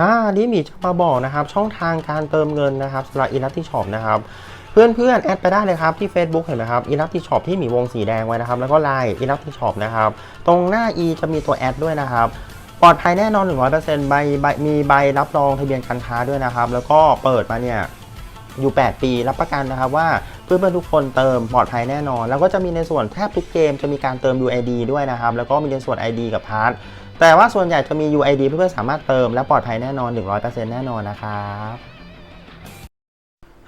อ่านนี้หมีจะมาบอกนะครับ ช่องทางการเติมเงินนะครับสำหรับอีลัตติช็อปนะครับเพื่อนเพื่อนๆแอดไปได้เลยครับที่ Facebook เห็นไหมครับอีลัตติช็อปที่หมีวงสีแดงไว้นะครับ แล้วก็ไลน์อีลัตติช็อปนะครับตรงหน้า e จะมีตัวแอดด้วยนะครับปลอดภัยแน่นอน 100%ใบใบมีใบรับรองทะเบียนการค้าด้วยนะครับ แล้วก็เปิดมาเนี่ยอยู่ 8 ปีรับประกันนะครับว่าเพื่อนๆทุกคนเติมปลอดภัยแน่นอน แล้วก็จะมีในส่วนแทบทุกเกมจะมีการเติม UID ด้วยนะครับ แล้วก็มีในส่วน ID กับพาร์ท แต่ว่าส่วนใหญ่จะมี UID เพื่อนๆสามารถเติมและปลอดภัยแน่นอน 100%แน่นอนนะครับ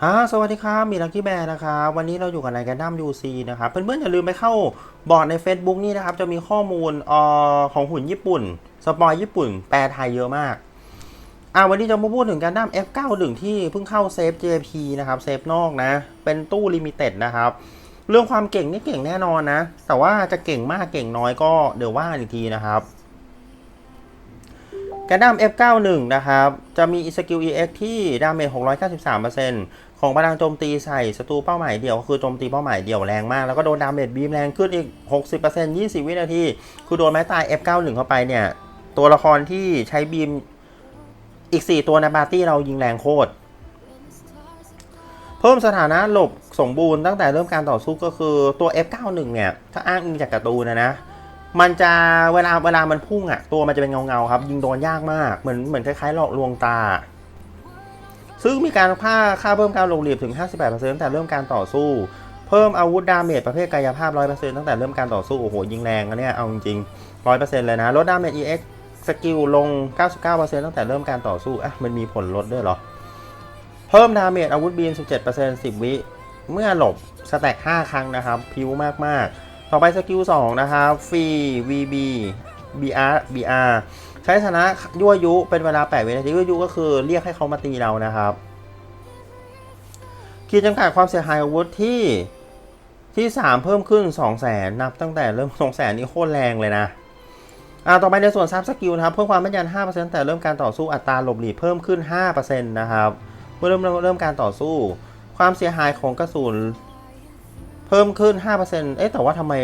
ฮ่าสวัสดีครับ มีลักกี้แบร์นะครับ วันนี้เราอยู่กับนายกันดั้ม UC นะครับ เพื่อนๆอย่าลืมไปเข้าบอร์ดใน Facebook นี่นะครับ จะมีข้อมูลออของหุ่นญี่ปุ่น สปอยญี่ปุ่น แปลไทยเยอะมาก อ่าวันนี้จะมาพูดถึงการดั้ม F91 ที่เพิ่งเข้าเซฟ JP นะครับ เซฟนอกนะ เป็นตู้ลิมิเต็ดนะครับ เรื่องความเก่งนี่เก่งแน่นอนนะ แต่ว่าจะเก่งมากเก่งน้อยก็เดี๋ยวว่าอีกทีนะครับ กระดั้ม F91 นะครับ จะมีสกิล EX ที่ดาเมจ693%ของพลังโจมตีใส่ศัตรูเป้าหมายเดียว คือโจมตีเป้าหมายเดียวแรงมาก แล้วก็โดนดาเมจบีมแรงขึ้นอีก 60% 20 วินาที คือโดนไม้ตาย F91 เข้าไปเนี่ย ตัวละครที่ใช้บีมอีก 4 ตัวในปาร์ตี้เรายิงแรงโคตร เพิ่มสถานะหลบสมบูรณ์ตั้งแต่เริ่มการต่อสู้ก็คือตัว F91 เนี่ย ถ้าอ้างอิงจากการ์ตูนนะนะ มันจะเวลาเวลามันพุ่งอะตัวมันจะเป็นเงาเงาครับ ยิงโดนยากมากเหมือนเหมือนคล้ายๆหลอกลวงตา ซึ่งมีการค่าค่าเพิ่มการลงเหลียบถึง 58%ตั้งแต่เริ่มการต่อสู้ เพิ่มอาวุธดาเมจประเภทกายภาพ 100%ตั้งแต่เริ่มการต่อสู้ โอ้โห ยิงแรงนะเนี่ยเอาจริงๆ100%เลยนะลดดาเมจ EX สกิลลง 99%ตั้งแต่เริ่มการต่อสู้อะมันมีผลลดด้วยเหรอ เพิ่มดาเมจอาวุธบีม17% 10 วิ เมื่อหลบสแต็ก5ครั้งนะครับ พิวมากๆ ต่อไปสกิล2นะครับฟรี VB BR BR ใช้ชนะยั่วยุเป็นเวลา 8 วินาทียั่วยุก็คือเรียกให้เขามาตีเรานะครับขีดจำกัดความเสียหายอาวุธที่ที่ 3 เพิ่มขึ้น 2 0 0 0 0 0นับตั้งแต่เริ่ม 2 0 0 0 0นี่โคตรแรงเลยนะอ่าต่อไปในส่วนซับสกิลนะครับ เพิ่มความแม่นยำ5%แต่เริ่มการต่อสู้อัตราหลบหลีกเพิ่มขึ้น 5%นะครับเมื่อเริ่มเริ่มการต่อสู้ ความเสียหายของกระสุน เพิ่มขึ้น 5%เอ๊ะแต่ว่าทำไม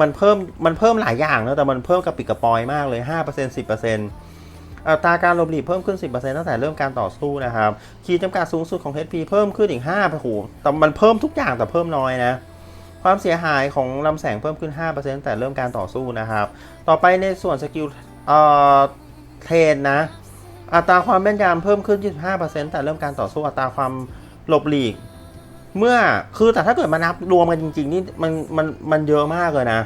มันเพิ่มมันเพิ่มหลายอย่างนะแต่มันเพิ่มกระปิดกระปอยมากเลย 5% 10%อัตราการหลบหลีกเพิ่มขึ้น 10%ตั้งแต่เริ่มการต่อสู้นะครับ ขีดจำกัดสูงสุดของ HP เพิ่มขึ้นอีก5โอ้โหแต่มันเพิ่มทุกอย่างแต่เพิ่มน้อยนะ ความเสียหายของลำแสงเพิ่มขึ้น 5%แต่เริ่มการต่อสู้นะครับ ต่อไปในส่วนสกิลเอ่อเทรนนะ อัตราความแม่นยำเพิ่มขึ้น 25%แต่เริ่มการต่อสู้ อัตราความหลบหลีก เมื่อคือแต่ถ้าเกิดมานับรวมกันจริง ๆ นี่มันมันมันเยอะมากเลยนะ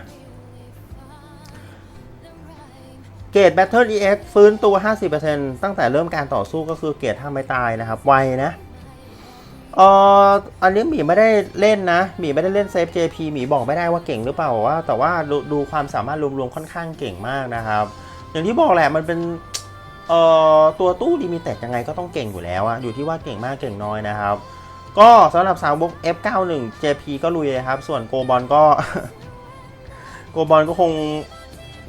เกรด Battle EX ฟื้นตัว 50%ตั้งแต่เริ่มการต่อสู้ก็คือเกรดถ้าไม่ตายนะครับ ไวนะเอ่ออันนี้หมีไม่ได้เล่นนะหมีไม่ได้เล่นเซฟ JP หมีบอกไม่ได้ว่าเก่งหรือเปล่าว่า แต่ว่าดูดูความสามารถรวมๆค่อนข้างเก่งมากนะครับ อย่างที่บอกแหละมันเป็นเอ่อตัวตู้ลิมิเต็ดยังไงก็ต้องเก่งอยู่แล้วอะอยู่ที่ว่าเก่งมากเก่งน้อยนะครับ ก็สำหรับสาวบก F91 JP ก็ลุยเลยครับ ส่วนโกบอลก็ โกบอลก็คง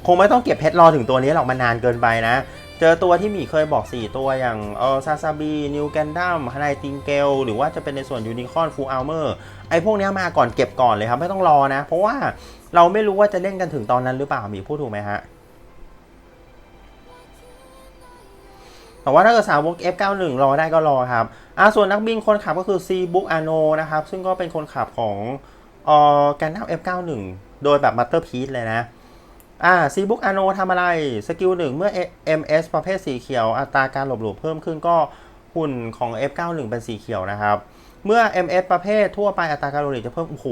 คงไม่ต้องเก็บเพชรรอถึงตัวนี้หรอกมันนานเกินไปนะ เจอตัวที่หมีเคยบอก 4 ตัวอย่างเออซาซาบีนิวแกนดัมฮานายติงเกล หรือว่าจะเป็นในส่วนยูนิคอนฟูอัลเมอร์ไอพวกนี้มาก่อนเก็บก่อนเลยครับ ไม่ต้องรอนะ เพราะว่าเราไม่รู้ว่าจะเล่นกันถึงตอนนั้นหรือเปล่าหมีพูดถูกไหมฮะ แต่ว่าถ้าเกิดสาวก F91 รอได้ก็รอครับอ่าส่วนนักบินคนขับก็คือ C Book Ano นะครับ ซึ่งก็เป็นคนขับของเอ่อแกนดัม F91 โดยแบบมัตเตอร์พี e เลยนะอ่า C Book Ano ทำอะไร สกิลหนึ่งเมื่อ MS ประเภทสีเขียว อัตราการหลบหลีกเพิ่มขึ้นก็หุ่นของ F91 เป็นสีเขียวนะครับ เมื่อ MS ประเภททั่วไปอัตราการหลบหลีกจะเพิ่ม โอ้โห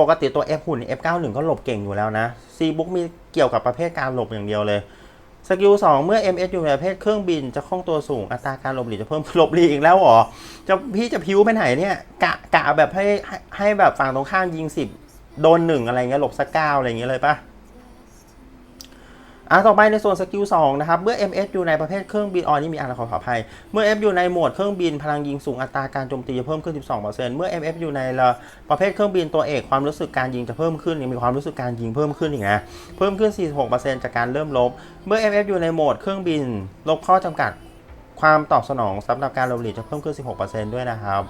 ปกติตัว F หุ่น F91 ก็หลบเก่งอยู่แล้วนะ C Book มีเกี่ยวกับประเภทการหลบอย่างเดียวเลย สกิลสองเมื่อ MS อยู่ในประเภทเครื่องบินจะคล่องตัวสูงอัตราการหลบหลีกจะเพิ่มหลบหลีกอีกแล้วหรอจะพี่จะพิ้วไปไหนเนี่ยกะกะแบบให้ให้แบบฝั่งตรงข้ามยิงสิบโดนหนึ่งอะไรเงี้ยหลบสักเก้าอะไรเงี้ยเลยปะ อะต่อไปในส่วนสกิล2นะครับ เมื่อ MS อยู่ในประเภทเครื่องบินออนี่มีอ่านขอขออภัย เมื่อ F อยู่ในโหมดเครื่องบินพลังยิงสูงอัตราการโจมตีจะเพิ่มขึ้น 12%เมื่อ MF อยู่ในประเภทเครื่องบินตัวเอกความรู้สึกการยิงจะเพิ่มขึ้นมีความรู้สึกการยิงเพิ่มขึ้นอีกนะ เพิ่มขึ้น 46%จากการเริ่มลบ เมื่อ MF อยู่ในโหมดเครื่องบิน ลบข้อจำกัดความตอบสนองสำหรับการลบหลีกจะเพิ่มขึ้น 16%ด้วยนะครับ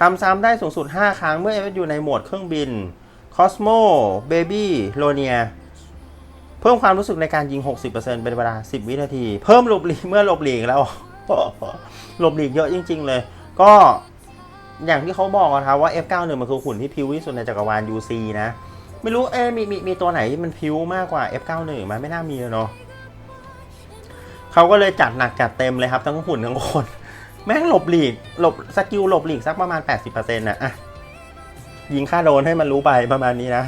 ทำซ้ำได้สูงสุด 5 ครั้งเมื่อ MF อยู่ในโหมดเครื่องบิน Cosmo Baby l o n i a เพิ่มความรู้สึกในการยิง 60%เป็นเวลา 10 วินาที เพิ่มหลบหลีกเมื่อหลบหลีกแล้วหลบหลีกเยอะจริง ๆ เลย ก็อย่างที่เขาบอกอะครับว่า F91 มันคือหุ่นที่พิวที่สุดในจักรวาล UC นะ ไม่รู้เอ๊มีมีมีตัวไหนที่มันพิวมากกว่า F91 ไหมันไม่น่ามีเลยเนาะเขาก็เลยจัดหนักจัดเต็มเลยครับ ทั้งหุ่นทั้งคน แม่งหลบหลีกหลบสกิลหลบหลีกสักประมาณ 80%นะอะยิงค่าโดนให้มันรู้ไปประมาณนี้นะ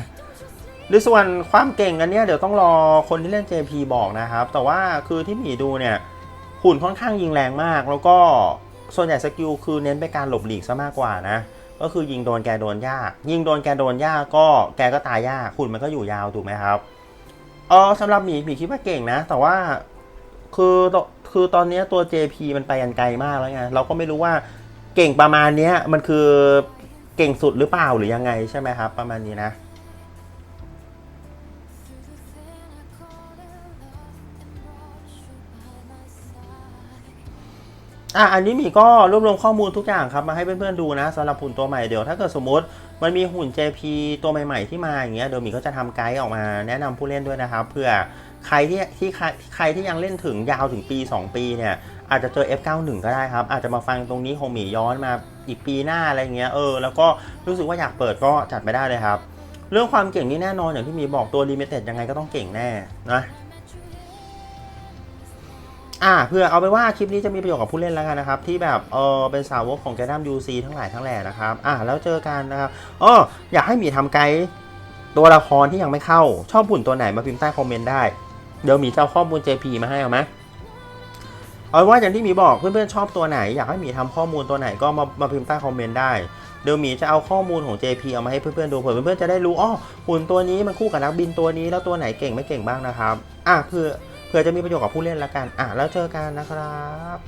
หรือส่วนความเก่งอันเนี้ยเดี๋ยวต้องรอคนที่เล่น JP บอกนะครับ แต่ว่าคือที่หมีดูเนี่ยหุ่นค่อนข้างยิงแรงมาก แล้วก็ส่วนใหญ่สกิลคือเน้นไปการหลบหลีกซะมากกว่านะ ก็คือยิงโดนแกโดนยาก ยิงโดนแกโดนยากก็แกก็ตายยากหุ่นมันก็อยู่ยาวถูกไหมครับเออสำหรับหมีหมีคิดว่าเก่งนะ แต่ว่าคือคือตอนนี้ตัว JP มันไปกันไกลมากแล้วไงเราก็ไม่รู้ว่าเก่งประมาณนี้มันคือเก่งสุดหรือเปล่าหรือยังไงใช่ไหมครับ ประมาณนี้นะ อะอันนี้หมีก็รวบรวมข้อมูลทุกอย่างครับมาให้เพื่อนๆดูนะสำหรับหุ่นตัวใหม่เดี๋ยวถ้าเกิดสมมติมันมีหุ่น JP ตัวใหม่ๆที่มาอย่างเงี้ยเดี๋ยวหมีก็จะทำไกด์ออกมาแนะนำผู้เล่นด้วยนะครับเพื่อใครที่ที่ใครใครที่ยังเล่นถึงยาวถึงปี 2 ปีเนี่ยอาจจะเจอ F91 ก็ได้ครับ อาจจะมาฟังตรงนี้คงหมีย้อนมาอีกปีหน้าอะไรเงี้ยเออแล้วก็รู้สึกว่าอยากเปิดก็จัดไปได้เลยครับ เรื่องความเก่งนี่แน่นอนอย่างที่มีบอกตัวลิมิเต็ดยังไงก็ต้องเก่งแน่นะ อ่าเพื่อเอาไปว่าคลิปนี้จะมีประโยชน์กับผู้เล่นแล้วกันนะครับ ที่แบบเออเป็นสาวกของแกดัมยูซีทั้งหลายทั้งแหล่นะครับ อ่าแล้วเจอกันนะครับอ๋ออยากให้หมีทำไกด์ตัวละครที่ยังไม่เข้า ชอบหุ่นตัวไหนมาพิมพ์ใต้คอมเมนต์ได้ เดี๋ยวหมีจะเอาข้อมูล JP มาให้เอาไหมเอาว่าอย่างที่หมีบอกเพื่อนๆชอบตัวไหน อยากให้หมีทำข้อมูลตัวไหนก็มามาพิมพ์ใต้คอมเมนต์ได้เดี๋ยวหมีจะเอาข้อมูลของ JP เอามาให้เพื่อนๆดูเผื่อเพื่อนๆจะได้รู้อ๋อหุ่นตัวนี้มันคู่กับนักบินตัวนี้แล้วตัวไหนเก่งไม่เก่งบ้างนะครับ อะเพื่อ เพื่อจะมีประโยชน์กับผู้เล่นละกัน อะ แล้วเจอกันนะครับ